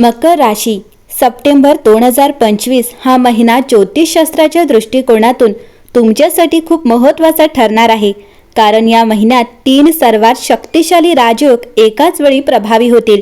मकर राशी. सप्टेंबर दोन हजार पंचवीस हा महिना ज्योतिषशास्त्राच्या दृष्टिकोनातून तुमच्यासाठी खूप महत्त्वाचा ठरणार आहे. कारण या महिन्यात तीन सर्वात शक्तिशाली राजयोग एकाच वेळी प्रभावी होतील.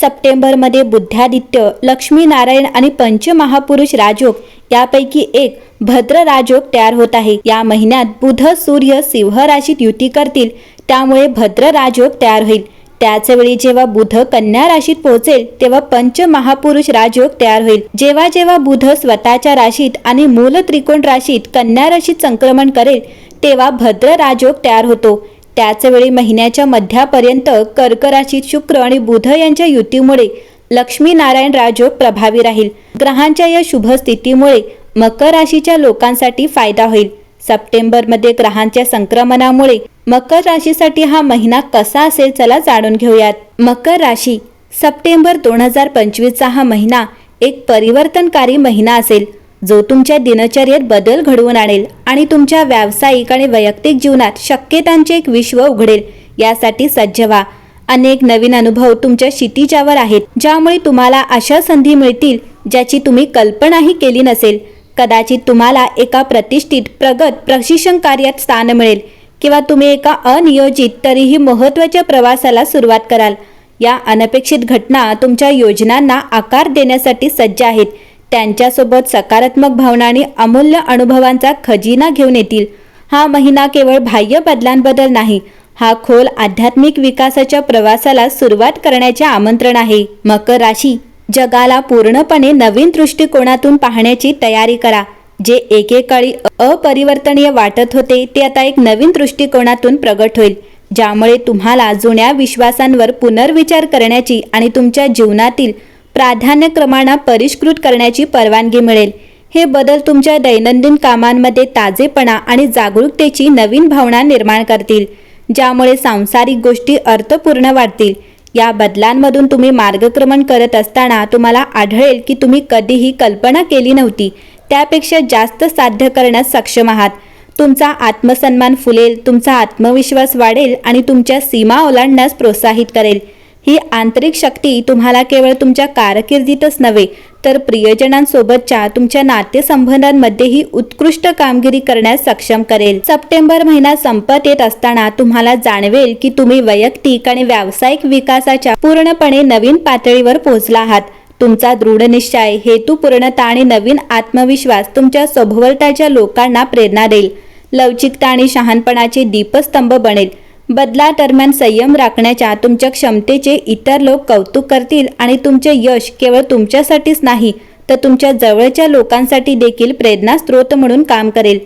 सप्टेंबरमध्ये बुद्धादित्य लक्ष्मीनारायण आणि पंचमहापुरुष राजयोग यापैकी एक भद्र राजयोग तयार होत आहे. या महिन्यात बुध सूर्य सिंह राशीत युती करतील. त्यामुळे भद्र राजयोग तयार होईल. त्याच वेळी जेव्हा बुध कन्या राशीत पोहोचेल तेव्हा पंच महापुरुष राजयोग तयार होईल. जेव्हा जेव्हा बुध स्वतःच्या राशीत आणि मूल त्रिकोण राशीत कन्या राशीत संक्रमण करेल तेव्हा भद्र राजयोग तयार होतो. त्याच वेळी महिन्याच्या मध्यापर्यंत कर्क राशीत शुक्र आणि बुध यांच्या युतीमुळे लक्ष्मीनारायण राजयोग प्रभावी राहील. ग्रहांच्या या शुभ स्थितीमुळे मकर राशीच्या लोकांसाठी फायदा होईल. सप्टेंबरमध्ये ग्रहांच्या संक्रमणामुळे मकर राशीसाठी हा महिना कसा असेल चला जाणून घेऊयात. मकर राशी सप्टेंबर दोन हजार पंचवीसचा हा महिना एक परिवर्तनकारी महिना असेल जो तुमच्या दिनचर्येत बदल घडवून आणेल आणि तुमच्या व्यावसायिक आणि वैयक्तिक जीवनात शक्यतांचे एक विश्व उघडेल. यासाठी सज्ज व्हा. अनेक नवीन अनुभव तुमच्या क्षितिजावर आहेत ज्यामुळे तुम्हाला अशा संधी मिळतील ज्याची तुम्ही कल्पनाही केली नसेल. कदाचित तुम्हाला एका प्रतिष्ठित प्रगत प्रशिक्षण कार्यात स्थान मिळेल किंवा तुम्ही एका अनियोजित तरीही महत्त्वाच्या प्रवासाला सुरुवात कराल. या अनपेक्षित घटना तुमच्या योजनांना आकार देण्यासाठी सज्ज आहेत. त्यांच्यासोबत सकारात्मक भावना आणि अमूल्य अनुभवांचा खजिना घेऊन येतील. हा महिना केवळ बाह्य बदलांबद्दल नाही हा खोल आध्यात्मिक विकासाच्या प्रवासाला सुरुवात करण्याचे आमंत्रण आहे. मकर राशी जगाला पूर्णपणे नवीन दृष्टिकोनातून पाहण्याची तयारी करा. जे एकेकाळी अपरिवर्तनीय वाटत होते ते आता एक नवीन दृष्टिकोनातून प्रगट होईल. ज्यामुळे तुम्हाला जुन्या विश्वासांवर पुनर्विचार करण्याची आणि तुमच्या जीवनातील प्राधान्यक्रमांना परिष्कृत करण्याची परवानगी मिळेल. हे बदल तुमच्या दैनंदिन कामांमध्ये ताजेपणा आणि जागरूकतेची नवीन भावना निर्माण करतील ज्यामुळे सांसारिक गोष्टी अर्थपूर्ण वाटतील या बदलांमधून तुम्ही मार्गक्रमण करत असताना तुम्हाला आढळेल की तुम्ही कधीही कल्पना केली नव्हती. त्यापेक्षा जास्त साध्य करण्यास सक्षम आहात. तुमचा आत्मसन्मान फुलेल तुमचा आत्मविश्वास वाढेल आणि तुमच्या सीमा ओलांडण्यास प्रोत्साहित करेल. ही आंतरिक शक्ती तुम्हाला केवळ तुमच्या कारकिर्दीतच नव्हे तर प्रियजनांसोबतच्या तुमच्या नातेसंबंधांमध्येही उत्कृष्ट कामगिरी करण्यास सक्षम करेल. सप्टेंबर महिना संपत येत असताना तुम्हाला जाणवेल की तुम्ही वैयक्तिक आणि व्यावसायिक विकासाच्या पूर्णपणे नवीन पातळीवर पोहोचला आहात. तुमचा दृढनिश्चय हेतुपूर्णता आणि नवीन आत्मविश्वास तुमच्या सभोवताच्या लोकांना प्रेरणा देईल. लवचिकता आणि शहाणपणाचे दीपस्तंभ बनेल. बदलादरम्यान संयम राखण्याच्या तुमच्या क्षमतेचे इतर लोक कौतुक करतील आणि तुमचे यश केवळ तुमच्यासाठीच नाही तर तुमच्या जवळच्या लोकांसाठी देखील प्रेरणा स्रोत म्हणून काम करेल.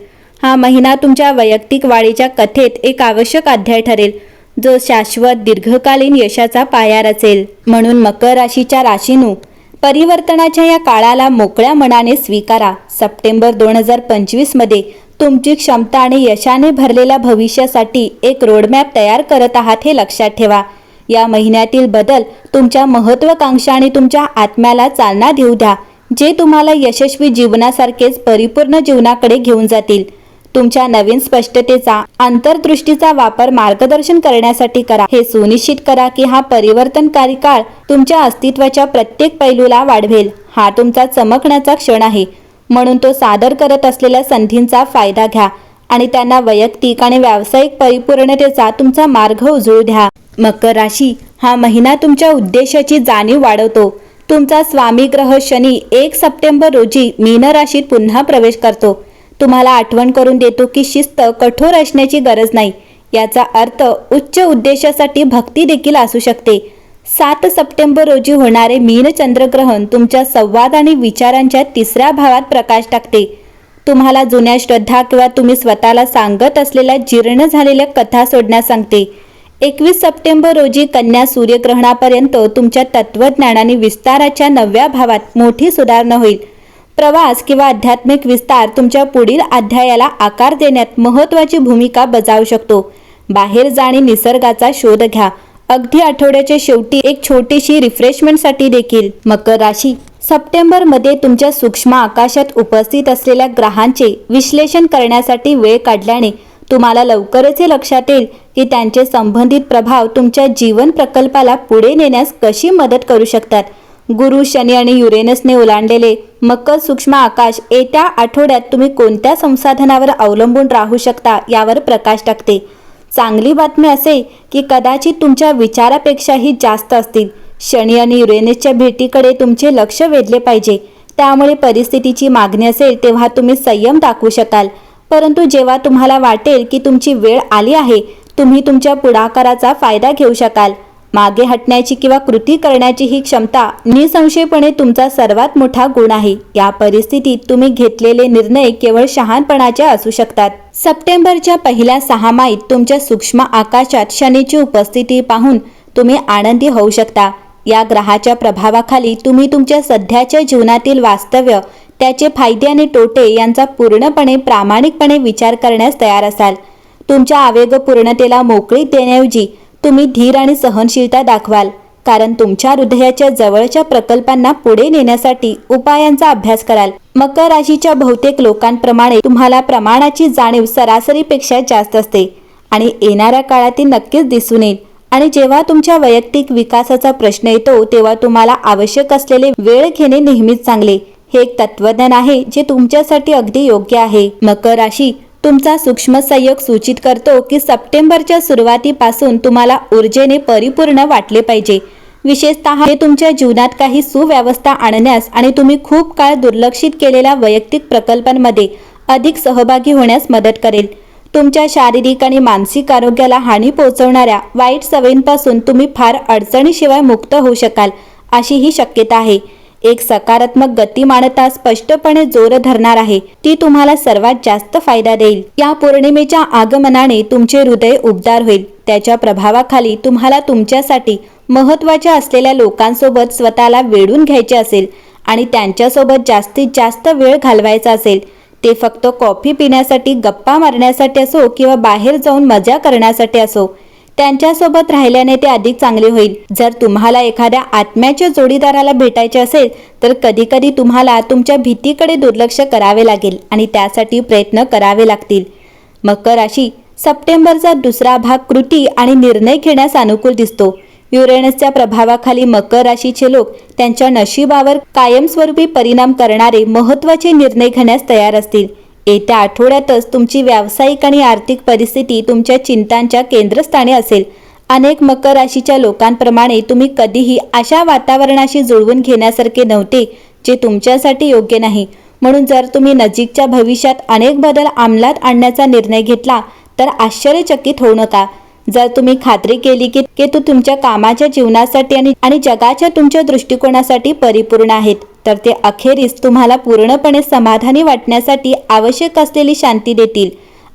हा महिना तुमच्या वैयक्तिक वाढीच्या कथेत एक आवश्यक अध्याय ठरेल जो शाश्वत दीर्घकालीन यशाचा पाया रचेल. म्हणून मकर राशीच्या राशीनू परिवर्तनाच्या या काळाला मोकळ्या मनाने स्वीकारा. सप्टेंबर दोन हजार पंचवीसमध्ये तुमची क्षमता आणि यशाने भरलेल्या भविष्यासाठी एक रोडमॅप तयार करत आहात हे लक्षात ठेवा. या महिन्यातील बदल तुमच्या महत्वाकांक्षा आणि तुमच्या आत्म्याला चालना देऊ द्या जे तुम्हाला यशस्वी जीवनासारखेच परिपूर्ण जीवनाकडे घेऊन जातील. तुमच्या नवीन स्पष्टतेचा आंतरदृष्टीचा वापर मार्गदर्शन करण्यासाठी करा. हे सुनिश्चित करा की हा परिवर्तनकारी काळ तुमच्या अस्तित्वाच्या प्रत्येक पैलूला वाढवेल. हा तुमचा चमकण्याचा क्षण आहे. म्हणून तो सादर करत असलेल्या संधींचा फायदा घ्या आणि त्यांना वैयक्तिक आणि व्यावसायिक परिपूर्णतेचा तुमचा मार्ग उजळू द्या. मकर राशी हा महिना तुमच्या उद्देशाची जाणीव वाढवतो. तुमचा स्वामी ग्रह शनी एक सप्टेंबर रोजी मीन राशीत पुन्हा प्रवेश करतो. तुम्हाला आठवण करून देतो की शिस्त कठोर असण्याची गरज नाही. याचा अर्थ उच्च उद्देशासाठी भक्ती देखील असू शकते. सात सप्टेंबर रोजी होणारे मीन चंद्रग्रहण तुमच्या संवाद आणि विचारांच्या तिसऱ्या भावात प्रकाश टाकते. तुम्हाला जुन्या श्रद्धा किंवा तुम्ही स्वतःला सांगत असलेल्या जीर्ण झालेल्या कथा सोडण्यास सांगते. एकवीस सप्टेंबर रोजी कन्या सूर्यग्रहणापर्यंत तुमच्या तत्वज्ञानाने विस्ताराच्या नवव्या भावात मोठी सुधारणा होईल. प्रवास किंवा आध्यात्मिक विस्तार तुमच्या पुढील अध्यायाला आकार देण्यात महत्त्वाची भूमिका बजावू शकतो. बाहेर जाणे निसर्गाचा शोध घ्या. अगदी आठवड्याच्या शेवटी एक छोटीशी रिफ्रेशमेंटसाठी देखील मकर राशी. सप्टेंबरमध्ये तुमच्या सूक्ष्म आकाशात उपस्थित असलेल्या ग्रहांचे विश्लेषण करण्यासाठी वेळ काढल्याने तुम्हाला लवकरच हे लक्षात येईल की त्यांचे संबंधित प्रभाव तुमच्या जीवन प्रकल्पाला पुढे नेण्यास कशी मदत करू शकतात. गुरु शनी आणि युरेनसने ओलांडलेले मकर सूक्ष्म आकाश येत्या आठवड्यात तुम्ही कोणत्या संसाधनावर अवलंबून राहू शकता यावर प्रकाश टाकते. चांगली बातमी असे की कदाचित तुमच्या विचारापेक्षाही जास्त असतील. शनी आणि युरेनसच्या भेटीकडे तुमचे लक्ष वेधले पाहिजे. त्यामुळे परिस्थितीची मागणी असेल तेव्हा तुम्ही संयम दाखवू शकाल. परंतु जेव्हा तुम्हाला वाटेल की तुमची वेळ आली आहे तुम्ही तुमच्या पुढाकाराचा फायदा घेऊ शकाल. मागे हटण्याची किंवा कृती करण्याची ही क्षमता निसंशयपणे तुमचा सर्वात मोठा गुण आहे. या परिस्थितीत तुम्ही घेतलेले निर्णय केवळ शहाणपणाचे असू शकतात. सप्टेंबरच्या पहिल्या सहा तुमच्या सूक्ष्म आकाशात शनीची उपस्थिती पाहून तुम्ही आनंदी होऊ शकता. या ग्रहाच्या प्रभावाखाली तुम्ही तुमच्या सध्याच्या जीवनातील वास्तव्य त्याचे फायदे आणि तोटे यांचा पूर्णपणे प्रामाणिकपणे विचार करण्यास तयार असाल. तुमच्या आवेगपूर्णतेला मोकळीक देण्याऐवजी तुम्ही धीर आणि सहनशीलता दाखवाल. कारण तुमच्या हृदयाच्या जवळच्या प्रकल्पांना पुढे नेण्यासाठी उपायांचा अभ्यास कराल. मकर राशीच्या बहुतेक लोकांप्रमाणे तुम्हाला प्रमाणाची जाणीव सरासरीपेक्षा जास्त असते. आणि येणाऱ्या काळात ती नक्कीच दिसून येईल. आणि जेव्हा तुमच्या वैयक्तिक विकासाचा प्रश्न येतो तेव्हा तुम्हाला आवश्यक असलेले वेळ घेणे नेहमीच चांगले. हे एक तत्वज्ञान आहे जे तुमच्यासाठी अगदी योग्य आहे. मकर राशी तुमचा सूक्ष्म संयोग सूचित करतो की सप्टेंबरच्या सुरुवातीपासून तुम्हाला ऊर्जेने परिपूर्ण वाटले पाहिजे. विशेषतः हे तुमच्या जीवनात काही सुव्यवस्था आणण्यास आणि तुम्ही खूप काळ दुर्लक्षित केलेल्या वैयक्तिक प्रकल्पांमध्ये अधिक सहभागी होण्यास मदत करेल. तुमच्या शारीरिक आणि मानसिक आरोग्याला हानी पोहोचवणाऱ्या वाईट सवयींपासून तुम्ही फार अडचणीशिवाय मुक्त होऊ शकाल अशी ही शक्यता आहे. एक सकारात्मक गतिमानता स्पष्टपणे जोर धरणार आहे. ती तुम्हाला सर्वात जास्त फायदा देईल. या पौर्णिमेच्या आगमनाने तुमचे हृदय उबदार होईल. त्याच्या प्रभावाखाली तुम्हाला तुमच्यासाठी महत्त्वाच्या असलेल्या लोकांसोबत स्वतःला वेढून घ्यायचे असेल आणि त्यांच्यासोबत जास्तीत जास्त वेळ घालवायचा असेल. ते फक्त कॉफी पिण्यासाठी गप्पा मारण्यासाठी असो किंवा बाहेर जाऊन मजा करण्यासाठी असो. त्यांच्यासोबत राहिल्याने ते अधिक चांगले होईल. जर तुम्हाला एखाद्या आत्म्याच्या जोडीदाराला भेटायचे असेल तर कधीकधी तुम्हाला तुमच्या भीतीकडे दुर्लक्ष करावे लागेल आणि त्यासाठी प्रयत्न करावे लागतील. मकर राशी सप्टेंबरचा दुसरा भाग कृती आणि निर्णय घेण्यास अनुकूल दिसतो. युरेनसच्या प्रभावाखाली मकर राशीचे लोक त्यांच्या नशिबावर कायमस्वरूपी परिणाम करणारे महत्त्वाचे निर्णय घेण्यास तयार असतील. येत्या आठवड्यातच तुमची व्यावसायिक आणि आर्थिक परिस्थिती तुमच्या चिंतांच्या केंद्रस्थानी असेल. अनेक मकर राशीच्या लोकांप्रमाणे तुम्ही कधीही अशा वातावरणाशी जुळवून घेण्यासारखे नव्हते जे तुमच्यासाठी योग्य नाही. म्हणून जर तुम्ही नजीकच्या भविष्यात अनेक बदल अंमलात आणण्याचा निर्णय घेतला तर आश्चर्यचकित होऊ नका. जर तुम्ही खात्री केली की के तू तुमच्या कामाच्या जीवनासाठी आणि आणि जगाच्या तुमच्या दृष्टिकोनासाठी परिपूर्ण आहेत तर ते अखेरीस तुम्हाला पूर्णपणे समाधानी वाटण्यासाठी आवश्यक असलेली शांती देतील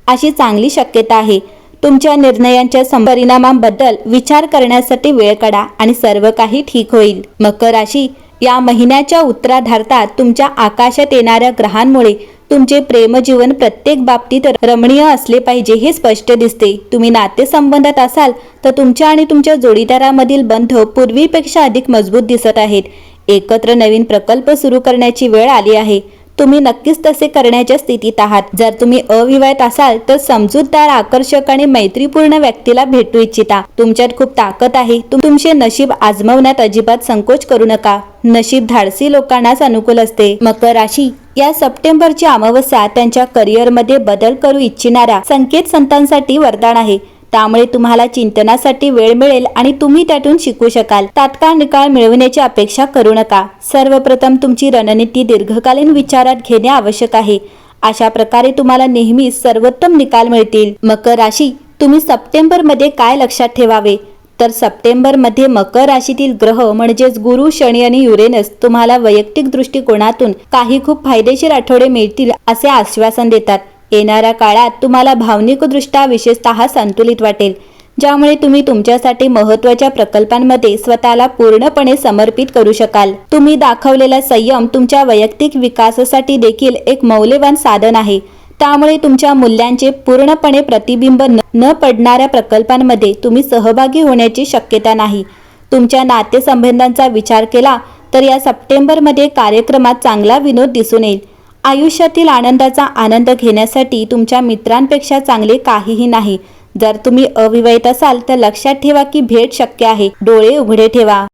अशी चांगली शक्यता आहे. तुमच्या निर्णयांच्या परिणामांबद्दल विचार करण्यासाठी वेळ काढा आणि सर्व काही ठीक होईल. मकर राशी या महिन्याच्या उत्तराधार्तात तुमच्या आकाशात येणाऱ्या ग्रहांमुळे तुमचे प्रेमजीवन प्रत्येक बाबतीत रमणीय असले पाहिजे हे स्पष्ट दिसते. तुम्ही नातेसंबंधात असाल तर तुमच्या आणि तुमच्या जोडीदारामधील बंध पूर्वीपेक्षा अधिक मजबूत दिसत आहेत. एकत्र नवीन प्रकल्प सुरू करण्याची वेळ आली आहे. तुम्ही नक्कीच तसे करण्याच्या स्थितीत आहात. जर तुम्ही अविवाहित असाल तर समजूतदार आकर्षक आणि मैत्रीपूर्ण व्यक्तीला भेटू इच्छिता. तुमच्यात खूप ताकद आहे. तुमचे नशीब आजमावण्यात अजिबात संकोच करू नका. नशीब धाडसी लोकांनाच अनुकूल असते. मकर राशी या सप्टेंबरची अमावस्या त्यांच्या करिअरमध्ये बदल करू इच्छिणाऱ्या संकेत संतांसाठी वरदान आहे. त्यामुळे तुम्हाला चिंतनासाठी वेळ मिळेल आणि तुम्ही त्यातून शिकू शकाल. तात्काळ निकाल मिळवण्याची अपेक्षा करू नका. सर्वप्रथम तुमची रणनीती दीर्घकालीन विचारात घेणे आवश्यक आहे. अशा प्रकारे तुम्हाला नेहमी सर्वोत्तम निकाल मिळतील. मकर राशी तुम्ही सप्टेंबरमध्ये काय लक्षात ठेवावे? तर सप्टेंबरमध्ये मकर राशीतील ग्रह म्हणजेच गुरु शनी आणि युरेनस तुम्हाला वैयक्तिक दृष्टिकोनातून काही खूप फायदेशीर आठवडे मिळतील असे आश्वासन देतात. येणाऱ्या काळात तुम्हाला भावनिकदृष्ट्या विशेषतः संतुलित वाटेल ज्यामुळे तुम्ही तुमच्यासाठी महत्त्वाच्या प्रकल्पांमध्ये स्वतःला पूर्णपणे समर्पित करू शकाल. तुम्ही दाखवलेला संयम तुमच्या वैयक्तिक विकासासाठी देखील एक मौल्यवान साधन आहे. त्यामुळे तुमच्या मूल्यांचे पूर्णपणे प्रतिबिंब न पडणाऱ्या प्रकल्पांमध्ये तुम्ही सहभागी होण्याची शक्यता नाही. तुमच्या नातेसंबंधांचा विचार केला तर या सप्टेंबरमध्ये कार्यक्रमात चांगला विनोद दिसून येईल. आयुष्यातील आनंदाचा आनंद घेण्यासाठी तुमच्या मित्रांपेक्षा चांगले काहीही नाही. जर तुम्ही अविवाहित असाल तर लक्षात ठेवा की भेट शक्य आहे. डोळे उघडे ठेवा.